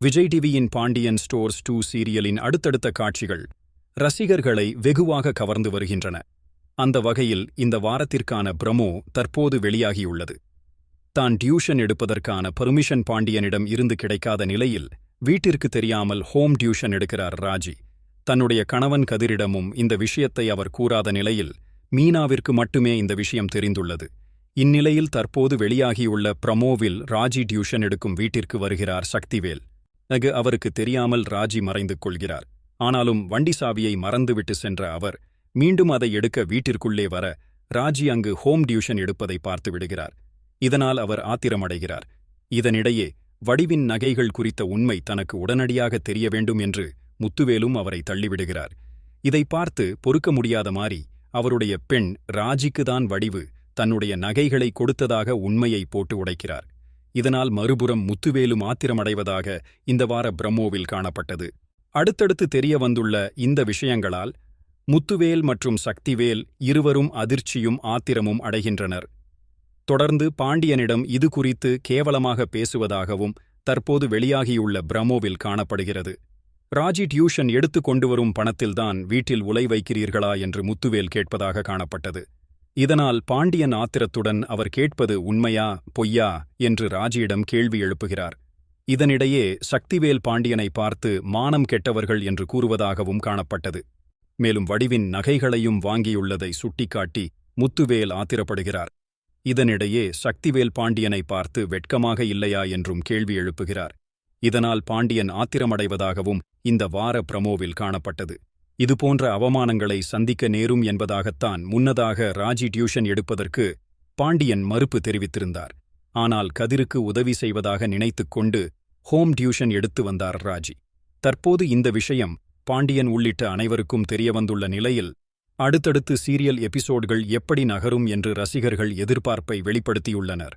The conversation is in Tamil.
விஜய் டிவியின் பாண்டியன் ஸ்டோர்ஸ் டூ சீரியலின் அடுத்தடுத்த காட்சிகள் ரசிகர்களை வெகுவாக கவர்ந்து வருகின்றன. அந்த வகையில் இந்த வாரத்திற்கான பிரமோ தற்போது வெளியாகியுள்ளது. தான் டியூஷன் எடுப்பதற்கான பெர்மிஷன் பாண்டியனிடம் இருந்து கிடைக்காத நிலையில் வீட்டிற்கு தெரியாமல் ஹோம் டியூஷன் எடுக்கிறார் ராஜி. தன்னுடைய கணவன் கதிரிடமும் இந்த விஷயத்தை அவர் கூறாத நிலையில் மீனாவிற்கு மட்டுமே இந்த விஷயம் தெரிந்துள்ளது. இந்நிலையில் தற்போது வெளியாகியுள்ள பிரமோவில் ராஜி டியூஷன் எடுக்கும் வீட்டிற்கு வருகிறார் சக்திவேல். அங்கு அவருக்கு தெரியாமல் ராஜி மறைந்து கொள்கிறார். ஆனாலும் வண்டி சாவியை மறந்துவிட்டு சென்ற அவர் மீண்டும் அதை எடுக்க வீட்டிற்குள்ளே வர ராஜி அங்கு ஹோம் டியூஷன் எடுப்பதை பார்த்து விடுகிறார். இதனால் அவர் ஆத்திரமடைகிறார். இதனிடையே வடிவின் நகைகள் குறித்த உண்மை தனக்கு உடனடியாக தெரிய வேண்டும் என்று முத்துவேலும் அவரை தள்ளிவிடுகிறார். இதை பார்த்து பொறுக்க முடியாத மாறி அவருடைய பெண் ராஜிக்குதான் வடிவு தன்னுடைய நகைகளை கொடுத்ததாக உண்மையை போட்டு உடைக்கிறார். இதனால் மறுபுறம் முத்துவேலு ஆத்திரமடைவதாக இந்த வார பிரம்மோவில் காணப்பட்டது. அடுத்தடுத்து தெரிய வந்துள்ள இந்த விஷயங்களால் முத்துவேல் மற்றும் சக்திவேல் இருவரும் அதிர்ச்சியும் ஆத்திரமும் அடைகின்றனர். தொடர்ந்து பாண்டியனிடம் இது குறித்து கேவலமாக பேசுவதாகவும் தற்போது வெளியாகியுள்ள பிரமோவில் காணப்படுகிறது. ராஜி டியூஷன் எடுத்து கொண்டு வரும் பணத்தில்தான் வீட்டில் உலை வைக்கிறீர்களா என்று முத்துவேல் கேட்பதாக காணப்பட்டது. இதனால் பாண்டியன் ஆத்திரத்துடன் அவர் கேட்பது உண்மையா பொய்யா என்று ராஜியிடம் கேள்வி எழுப்புகிறார். இதனிடையே சக்திவேல் பாண்டியனை பார்த்து மானம் கெட்டவர்கள் என்று கூறுவதாகவும் காணப்பட்டது. மேலும் வடிவின் நகைகளையும் வாங்கியுள்ளதை சுட்டிக்காட்டி முத்துவேல் ஆத்திரப்படுகிறார். இதனிடையே சக்திவேல் பாண்டியனை பார்த்து வெட்கமாக இல்லையா என்றும் கேள்வி எழுப்புகிறார். இதனால் பாண்டியன் ஆத்திரமடைவதாகவும் இந்த வார பிரமோவில் காணப்பட்டது. இதுபோன்ற அவமானங்களை சந்திக்க நேரும் என்பதாகத்தான் முன்னதாக ராஜி டியூஷன் எடுப்பதற்கு பாண்டியன் மறுப்பு தெரிவித்திருந்தார். ஆனால் கதிருக்கு உதவி செய்வதாக நினைத்துக் கொண்டு ஹோம் டியூஷன் எடுத்து வந்தார் ராஜி. தற்போது இந்த விஷயம் பாண்டியன் உள்ளிட்ட அனைவருக்கும் தெரியவந்துள்ள நிலையில் அடுத்தடுத்து சீரியல் எபிசோட்கள் எப்படி நகரும் என்று ரசிகர்கள் எதிர்பார்ப்பை வெளிப்படுத்தியுள்ளனர்.